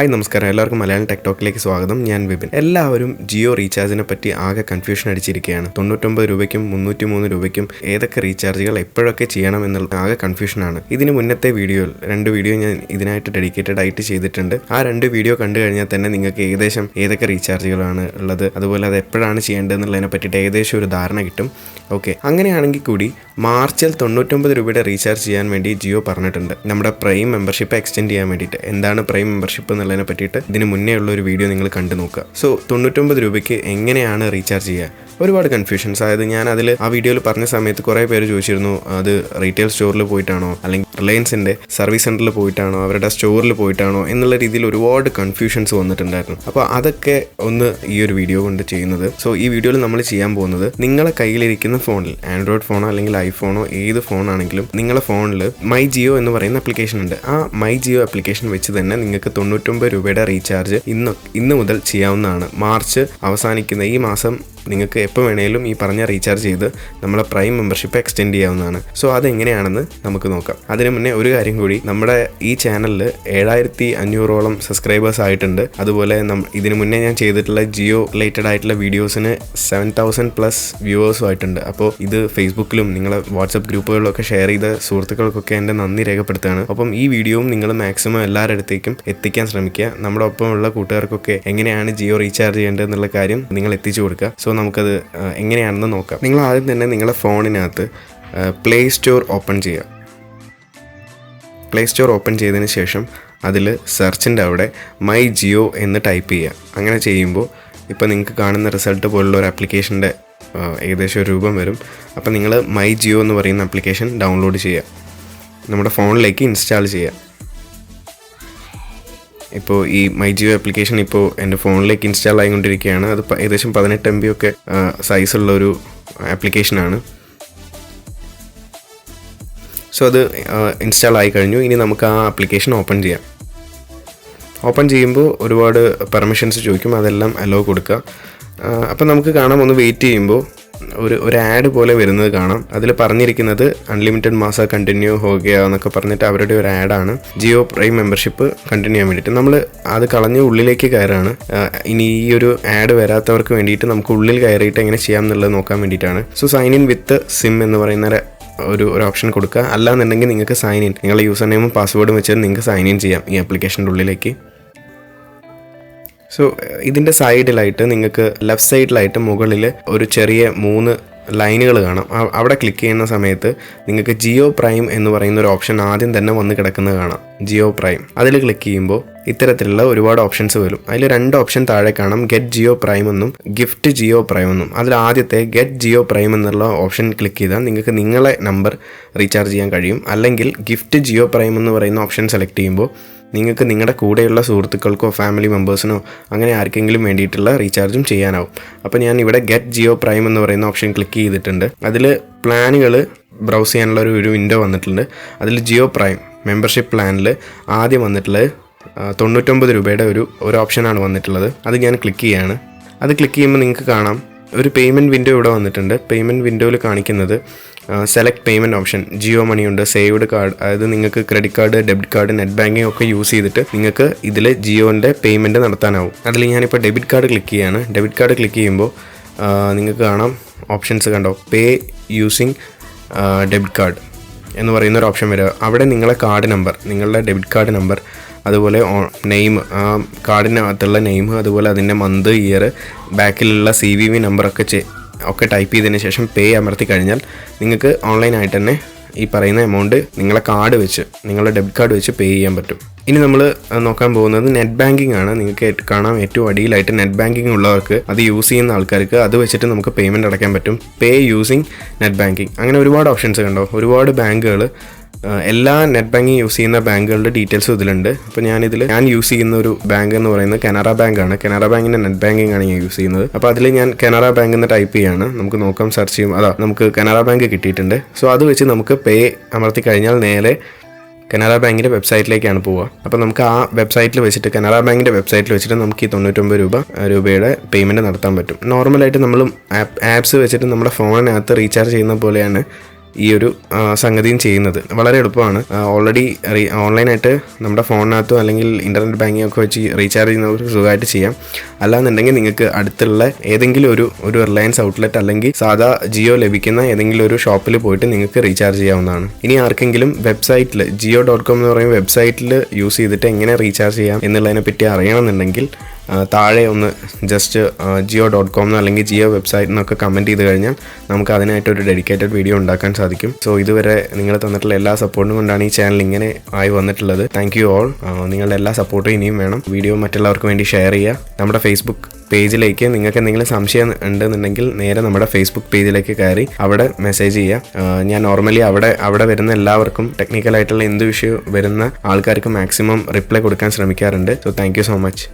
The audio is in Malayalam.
ഹായ് നമസ്കാരം. എല്ലാവർക്കും മലയാളം ടെക്ടോക്കിലേക്ക് സ്വാഗതം. ഞാൻ വിപിൻ. എല്ലാവരും ജിയോ റീചാർജിനെ പറ്റി ആകെ കൺഫ്യൂഷൻ അടിച്ചിരിക്കുകയാണ്. തൊണ്ണൂറ്റൊമ്പത് രൂപയ്ക്കും മുന്നൂറ്റി മൂന്ന് രൂപയ്ക്കും ഏതൊക്കെ റീചാർജുകൾ എപ്പോഴൊക്കെ ചെയ്യണം എന്നുള്ള ആകെ കൺഫ്യൂഷനാണ് ഇതിന് മുന്നത്തെ വീഡിയോയിൽ രണ്ട് വീഡിയോ ഞാൻ ഇതിനായിട്ട് ഡെഡിക്കേറ്റഡ് ആയിട്ട് ചെയ്തിട്ടുണ്ട്. ആ രണ്ട് വീഡിയോ കണ്ടു കഴിഞ്ഞാൽ തന്നെ നിങ്ങൾക്ക് ഏകദേശം ഏതൊക്കെ റീചാർജുകളാണ് ഉള്ളത് അതുപോലെ അത് എപ്പോഴാണ് ചെയ്യേണ്ടതെന്നുള്ളതിനെ പറ്റിയിട്ട് ഏകദേശം ഒരു ധാരണ കിട്ടും. ഓക്കെ. അങ്ങനെയാണെങ്കിൽ കൂടി മാർച്ചിൽ തൊണ്ണൂറ്റൊമ്പത് രൂപയുടെ റീചാർജ് ചെയ്യാൻ വേണ്ടി ജിയോ പറഞ്ഞിട്ടുണ്ട്. നമ്മുടെ പ്രൈം മെമ്പർഷിപ്പ് എക്സ്റ്റെൻഡ് ചെയ്യാൻ വേണ്ടിയിട്ട്. എന്താണ് പ്രൈം മെമ്പർഷിപ്പ് എന്നുള്ളതിനെ പറ്റിയിട്ട് ഇതിന് മുന്നേ ഉള്ള ഒരു വീഡിയോ നിങ്ങൾ കണ്ടു നോക്കുക സോ തൊണ്ണൂറ്റൊമ്പത് രൂപയ്ക്ക് എങ്ങനെയാണ് റീചാർജ് ചെയ്യുക? ഒരുപാട് കൺഫ്യൂഷൻസ് അതായത് ഞാൻ അതിൽ ആ വീഡിയോയിൽ പറഞ്ഞ സമയത്ത് കുറേ പേര് ചോദിച്ചിരുന്നു അത് റീറ്റെയിൽ സ്റ്റോറിൽ പോയിട്ടാണോ? അല്ലെങ്കിൽ റിലയൻസിന്റെ സർവീസ് സെന്ററിൽ പോയിട്ടാണോ? അവരുടെ സ്റ്റോറിൽ പോയിട്ടാണോ? എന്നുള്ള രീതിയിൽ ഒരുപാട് കൺഫ്യൂഷൻസ് വന്നിട്ടുണ്ടായിരുന്നു. അപ്പോൾ അതൊക്കെ ഒന്ന് ഈ ഒരു വീഡിയോ കൊണ്ട് ചെയ്യുന്നത്. സോ ഈ വീഡിയോയിൽ നമ്മൾ ചെയ്യാൻ പോകുന്നത് നിങ്ങളെ കയ്യിലിരിക്കുന്ന ഫോണിൽ ആൻഡ്രോയിഡ് ഫോണോ അല്ലെങ്കിൽ ഐഫോണോ ഏത് ഫോണാണെങ്കിലും നിങ്ങളെ ഫോണിൽ മൈ ജിയോ എന്ന് പറയുന്ന അപ്ലിക്കേഷൻ ഉണ്ട്. ആ മൈ ജിയോ അപ്ലിക്കേഷൻ വെച്ച് തന്നെ നിങ്ങൾക്ക് തൊണ്ണൂറ്റൊമ്പത് രൂപയുടെ റീചാർജ് ഇന്ന് ഇന്ന് മുതൽ ചെയ്യാവുന്നതാണ്. മാർച്ച് അവസാനിക്കുന്ന ഈ മാസം നിങ്ങൾക്ക് എപ്പോൾ വേണേലും ഈ പറഞ്ഞ റീചാർജ് ചെയ്ത് നമ്മളെ പ്രൈം മെമ്പർഷിപ്പ് എക്സ്റ്റെൻഡ് ചെയ്യാവുന്നതാണ്. സോ അതെങ്ങനെയാണെന്ന് നമുക്ക് നോക്കാം. അതിന് മുന്നേ ഒരു കാര്യം കൂടി നമ്മുടെ ഈ ചാനലിൽ ഏഴായിരത്തി അഞ്ഞൂറോളം സബ്സ്ക്രൈബേഴ്സ് ആയിട്ടുണ്ട്. അതുപോലെ ഇതിനു മുന്നേ ഞാൻ ചെയ്തിട്ടുള്ള ജിയോ റിലേറ്റഡ് ആയിട്ടുള്ള വീഡിയോസിന് സെവൻ തൗസൻഡ് പ്ലസ് വ്യൂവേഴ്സും ആയിട്ടുണ്ട്. അപ്പോൾ ഇത് ഫേസ്ബുക്കിലും നിങ്ങളെ വാട്സപ്പ് ഗ്രൂപ്പുകളിലൊക്കെ ഷെയർ ചെയ്ത സുഹൃത്തുക്കൾക്കൊക്കെ എന്റെ നന്ദി രേഖപ്പെടുത്തുകയാണ്. അപ്പം ഈ വീഡിയോയും നിങ്ങൾ മാക്സിമം എല്ലാവരുടെ അടുത്തേക്കും എത്തിക്കാൻ ശ്രമിക്കുക. നമ്മുടെ ഒപ്പമുള്ള കൂട്ടുകാർക്കൊക്കെ എങ്ങനെയാണ് ജിയോ റീചാർജ് ചെയ്യേണ്ടത് എന്നുള്ള കാര്യം നിങ്ങൾ എത്തിച്ചു കൊടുക്കുക. സോ നമുക്കത് എങ്ങനെയാണെന്ന് നോക്കാം. നിങ്ങൾ ആദ്യം തന്നെ നിങ്ങളുടെ ഫോണിനകത്ത് പ്ലേ സ്റ്റോർ ഓപ്പൺ ചെയ്യുക. പ്ലേ സ്റ്റോർ ഓപ്പൺ ചെയ്തതിന് ശേഷം അതിൽ സെർച്ചിന്റെ അവിടെ മൈ ജിയോ എന്ന് ടൈപ്പ് ചെയ്യുക. അങ്ങനെ ചെയ്യുമ്പോൾ ഇപ്പോൾ നിങ്ങൾക്ക് കാണുന്ന റിസൾട്ട് പോലുള്ള ഒരു ആപ്ലിക്കേഷന്റെ ഏകദേശം ഒരു രൂപം വരും. അപ്പോൾ നിങ്ങൾ മൈ ജിയോ എന്ന് പറയുന്ന ആപ്ലിക്കേഷൻ ഡൗൺലോഡ് ചെയ്യുക. നമ്മുടെ ഫോണിലേക്ക് ഇൻസ്റ്റാൾ ചെയ്യുക. ഇപ്പോൾ ഈ മൈ ജിയോ ആപ്ലിക്കേഷൻ ഇപ്പോൾ എന്റെ ഫോണിലേക്ക് ഇൻസ്റ്റാൾ ആയിക്കൊണ്ടിരിക്കുകയാണ്. അത് ഏകദേശം പതിനെട്ട് എം ബി ഒക്കെ സൈസുള്ള ഒരു ആപ്ലിക്കേഷനാണ് സോ അത് ഇൻസ്റ്റാൾ ആയി കഴിഞ്ഞു. ഇനി നമുക്ക് ആ ആപ്ലിക്കേഷൻ ഓപ്പൺ ചെയ്യാം. ഓപ്പൺ ചെയ്യുമ്പോൾ ഒരുപാട് പെർമിഷൻസ് ചോദിക്കും. അതെല്ലാം അലോ കൊടുക്കുക. അപ്പം നമുക്ക് കാണാം. ഒന്ന് വെയിറ്റ് ചെയ്യുമ്പോൾ ഒരു ഒരു ആഡ് പോലെ വരുന്നത് കാണാം. അതിൽ പറഞ്ഞിരിക്കുന്നത് അൺലിമിറ്റഡ് മാസ കണ്ടിന്യൂ ഹോഗയ എന്നൊക്കെ പറഞ്ഞിട്ട് അവരുടെ ഒരു ആഡാണ് ജിയോ പ്രൈം മെമ്പർഷിപ്പ് കണ്ടിന്യൂ ചെയ്യാൻ വേണ്ടിയിട്ട്. നമ്മൾ അത് കളഞ്ഞ് ഉള്ളിലേക്ക് കയറാണ്. ഇനി ഈ ഒരു ആഡ് വരാത്തവർക്ക് വേണ്ടിയിട്ട് നമുക്ക് ഉള്ളിൽ കയറിയിട്ട് എങ്ങനെ ചെയ്യാം എന്നുള്ളത് നോക്കാൻ വേണ്ടിയിട്ടാണ്. So sign in with SIM എന്ന് പറയുന്ന ഒരു- ഒരു ഓപ്ഷൻ കൊടുക്കുക. അല്ലാന്നുണ്ടെങ്കിൽ നിങ്ങൾക്ക് സൈൻ ഇൻ നിങ്ങളുടെ യൂസർ നെയിമും പാസ്വേഡും വെച്ചിട്ട് നിങ്ങൾക്ക് സൈൻ ഇൻ ചെയ്യാം ഈ ആപ്ലിക്കേഷന്റെ ഉള്ളിലേക്ക്. സോ ഇതിന്റെ സൈഡിലായിട്ട് നിങ്ങൾക്ക് ലെഫ്റ്റ് സൈഡിലായിട്ട് മുകളിൽ ഒരു ചെറിയ മൂന്ന് ലൈനുകൾ കാണാം. അവിടെ ക്ലിക്ക് ചെയ്യുന്ന സമയത്ത് നിങ്ങൾക്ക് ജിയോ പ്രൈം എന്ന് പറയുന്ന ഒരു ഓപ്ഷൻ ആദ്യം തന്നെ വന്ന് കിടക്കുന്നത് കാണാം. ജിയോ പ്രൈം അതിൽ ക്ലിക്ക് ചെയ്യുമ്പോൾ ഇത്തരത്തിലുള്ള ഒരുപാട് ഓപ്ഷൻസ് വരും. അതിൽ രണ്ട് ഓപ്ഷൻ താഴെ കാണാം. ഗെറ്റ് ജിയോ പ്രൈം എന്നും ഗിഫ്റ്റ് ജിയോ പ്രൈം എന്നും. അതിൽ ആദ്യത്തെ ഗെറ്റ് ജിയോ പ്രൈം എന്നുള്ള ഓപ്ഷൻ ക്ലിക്ക് ചെയ്താൽ നിങ്ങൾക്ക് നിങ്ങളെ നമ്പർ റീചാർജ് ചെയ്യാൻ കഴിയും. അല്ലെങ്കിൽ ഗിഫ്റ്റ് ജിയോ പ്രൈം എന്ന് പറയുന്ന ഓപ്ഷൻ സെലക്ട് ചെയ്യുമ്പോൾ നിങ്ങൾക്ക് നിങ്ങളുടെ കൂടെയുള്ള സുഹൃത്തുക്കൾക്കോ ഫാമിലി മെമ്പേഴ്സിനോ അങ്ങനെ ആർക്കെങ്കിലും വേണ്ടിയിട്ടുള്ള റീചാർജും ചെയ്യാനാവും. അപ്പോൾ ഞാൻ ഇവിടെ ഗെറ്റ് ജിയോ പ്രൈം എന്ന് പറയുന്ന ഓപ്ഷൻ ക്ലിക്ക് ചെയ്തിട്ടുണ്ട്. അതിൽ പ്ലാനുകൾ ബ്രൗസ് ചെയ്യാനുള്ള ഒരു ഒരു വിൻഡോ വന്നിട്ടുണ്ട്. അതിൽ ജിയോ പ്രൈം മെമ്പർഷിപ്പ് പ്ലാനിൽ ആദ്യം വന്നിട്ടുള്ള തൊണ്ണൂറ്റൊമ്പത് രൂപയുടെ ഒരു ഒരു ഓപ്ഷനാണ് വന്നിട്ടുള്ളത്. അത് ഞാൻ ക്ലിക്ക് ചെയ്യാണ്. അത് ക്ലിക്ക് ചെയ്യുമ്പോൾ നിങ്ങൾക്ക് കാണാം. ഒരു പേയ്മെന്റ് വിൻഡോ ഇവിടെ വന്നിട്ടുണ്ട്. പേയ്മെന്റ് വിൻഡോയിൽ കാണിക്കുന്നത് select payment option Jio Money ഉണ്ട് സേവ്ഡ് കാർഡ് അതായത് നിങ്ങൾക്ക് credit card debit card net banking ഒക്കെ യൂസ് ചെയ്തിട്ട് നിങ്ങൾക്ക് ഇതിൽ ജിയോന്റെ പേയ്മെന്റ് നടത്താനാവും. അതിൽ ഞാനിപ്പോൾ ഡെബിറ്റ് കാർഡ് ക്ലിക്ക് ചെയ്യാണ്. ഡെബിറ്റ് കാർഡ് ക്ലിക്ക് ചെയ്യുമ്പോൾ നിങ്ങൾക്ക് കാണാം ഓപ്ഷൻസ് കണ്ടോ? പേ യൂസിങ് ഡെബിറ്റ് കാർഡ് എന്ന് പറയുന്ന ഒരു ഓപ്ഷൻ വരിക. അവിടെ നിങ്ങളുടെ കാർഡ് നമ്പർ നിങ്ങളുടെ ഡെബിറ്റ് കാർഡ് നമ്പർ അതുപോലെ നെയിം ആ കാർഡിനകത്തുള്ള നെയിം അതുപോലെ അതിന്റെ മന്ത് ഇയർ ബാക്കിലുള്ള സി വി വി നമ്പറൊക്കെ ഒക്കെ ടൈപ്പ് ചെയ്തതിന് ശേഷം പേ അമർത്തി കഴിഞ്ഞാൽ നിങ്ങൾക്ക് ഓൺലൈനായിട്ട് തന്നെ ഈ പറയുന്ന എമൗണ്ട് നിങ്ങളെ കാർഡ് വെച്ച് നിങ്ങളുടെ ഡെബിറ്റ് കാർഡ് വെച്ച് പേ ചെയ്യാൻ പറ്റും. ഇനി നമ്മൾ നോക്കാൻ പോകുന്നത് നെറ്റ് ബാങ്കിങ് ആണ്. നിങ്ങൾക്ക് കാണാം ഏറ്റവും അടിയിലായിട്ട് നെറ്റ് ബാങ്കിങ് ഉള്ളവർക്ക് അത് യൂസ് ചെയ്യുന്ന ആൾക്കാർക്ക് അത് വെച്ചിട്ട് നമുക്ക് പേയ്മെന്റ് അടയ്ക്കാൻ പറ്റും. പേ യൂസിങ് നെറ്റ് ബാങ്കിങ് അങ്ങനെ ഒരുപാട് ഓപ്ഷൻസ് കണ്ടോ? ഒരുപാട് ബാങ്കുകൾ എല്ലാ നെറ്റ് ബാങ്കിങ് യൂസ് ചെയ്യുന്ന ബാങ്കുകളുടെ ഡീറ്റെയിൽസും ഇതിലുണ്ട്. അപ്പോൾ ഞാനിതിൽ ഞാൻ യൂസ് ചെയ്യുന്ന ഒരു ബാങ്ക് എന്ന് പറയുന്നത് കനറ ബാങ്ക് ആണ് കനറ ബാങ്കിന്റെ നെറ്റ് ബാങ്കിങ് ആണ് ഞാൻ യൂസ് ചെയ്യുന്നത്. അപ്പോൾ അതിൽ ഞാൻ കനറ ബാങ്ക് എന്ന് ടൈപ്പ് ചെയ്യാണ്. നമുക്ക് നോക്കാം സെർച്ച് ചെയ്യും. അതാ നമുക്ക് കനറ ബാങ്ക് കിട്ടിയിട്ടുണ്ട്. സോ അത് വെച്ച് നമുക്ക് പേ അമർത്തി കഴിഞ്ഞാൽ നേരെ കനറ ബാങ്കിന്റെ വെബ്സൈറ്റിലേക്കാണ് പോവുക. അപ്പോൾ നമുക്ക് ആ വെബ്സൈറ്റിൽ വെച്ചിട്ട് കനറ ബാങ്കിന്റെ വെബ്സൈറ്റിൽ വെച്ചിട്ട് നമുക്ക് ഈ തൊണ്ണൂറ്റൊമ്പത് രൂപ രൂപയുടെ പേയ്മെന്റ് നടത്താൻ പറ്റും. നോർമലായിട്ട് നമ്മൾ ആപ്പ് ആപ്സ് വെച്ചിട്ട് നമ്മുടെ ഫോണിനകത്ത് റീചാർജ് ചെയ്യുന്ന പോലെയാണ് ഈ ഒരു സംഗതിയും ചെയ്യുന്നത്. വളരെ എളുപ്പമാണ്. ഓൾറെഡി ഓൺലൈനായിട്ട് നമ്മുടെ ഫോണിനകത്തോ അല്ലെങ്കിൽ ഇന്റർനെറ്റ് ബാങ്കിങ് ഒക്കെ വെച്ച് റീചാർജ് ചെയ്യുന്നവർക്ക് സുഖമായിട്ട് ചെയ്യാം. അല്ലാന്നുണ്ടെങ്കിൽ നിങ്ങൾക്ക് അടുത്തുള്ള ഏതെങ്കിലും ഒരു ഒരു റിലയൻസ് ഔട്ട്ലെറ്റ് അല്ലെങ്കിൽ സാധാ ജിയോ ലഭിക്കുന്ന ഏതെങ്കിലും ഒരു ഷോപ്പിൽ പോയിട്ട് നിങ്ങൾക്ക് റീചാർജ് ചെയ്യാവുന്നതാണ്. ഇനി ആർക്കെങ്കിലും വെബ്സൈറ്റിൽ ജിയോ ഡോട്ട് കോം എന്ന് പറയുന്ന വെബ്സൈറ്റിൽ യൂസ് ചെയ്തിട്ട് എങ്ങനെ റീചാർജ് ചെയ്യാം എന്നുള്ളതിനെ പറ്റി അറിയണമെന്നുണ്ടെങ്കിൽ താഴെ ഒന്ന് ജസ്റ്റ് ജിയോ ഡോട്ട് കോം അല്ലെങ്കിൽ ജിയോ വെബ്സൈറ്റ് എന്നൊക്കെ കമന്റ് ചെയ്ത് കഴിഞ്ഞാൽ നമുക്ക് അതിനായിട്ട് ഒരു ഡെഡിക്കേറ്റഡ് വീഡിയോ ഉണ്ടാക്കാൻ സാധിക്കും. സോ ഇതുവരെ നിങ്ങൾ തന്നിട്ടുള്ള എല്ലാ സപ്പോർട്ടും കൊണ്ടാണ് ഈ ചാനൽ ഇങ്ങനെ ആയി വന്നിട്ടുള്ളത്. താങ്ക് യു ഓൾ നിങ്ങളുടെ എല്ലാ സപ്പോർട്ടും ഇനിയും വേണം. വീഡിയോ മറ്റുള്ളവർക്ക് വേണ്ടി ഷെയർ ചെയ്യുക. നമ്മുടെ ഫേസ്ബുക്ക് പേജിലേക്ക് നിങ്ങൾക്ക് എന്തെങ്കിലും സംശയം ഉണ്ടെന്നുണ്ടെങ്കിൽ നേരെ നമ്മുടെ ഫേസ്ബുക്ക് പേജിലേക്ക് കയറി അവിടെ മെസ്സേജ് ചെയ്യുക. ഞാൻ നോർമലി അവിടെ അവിടെ വരുന്ന എല്ലാവർക്കും ടെക്നിക്കലായിട്ടുള്ള എന്ത് വിഷയം വരുന്ന ആൾക്കാർക്ക് മാക്സിമം റിപ്ലൈ കൊടുക്കാൻ ശ്രമിക്കാറുണ്ട്. So thank so much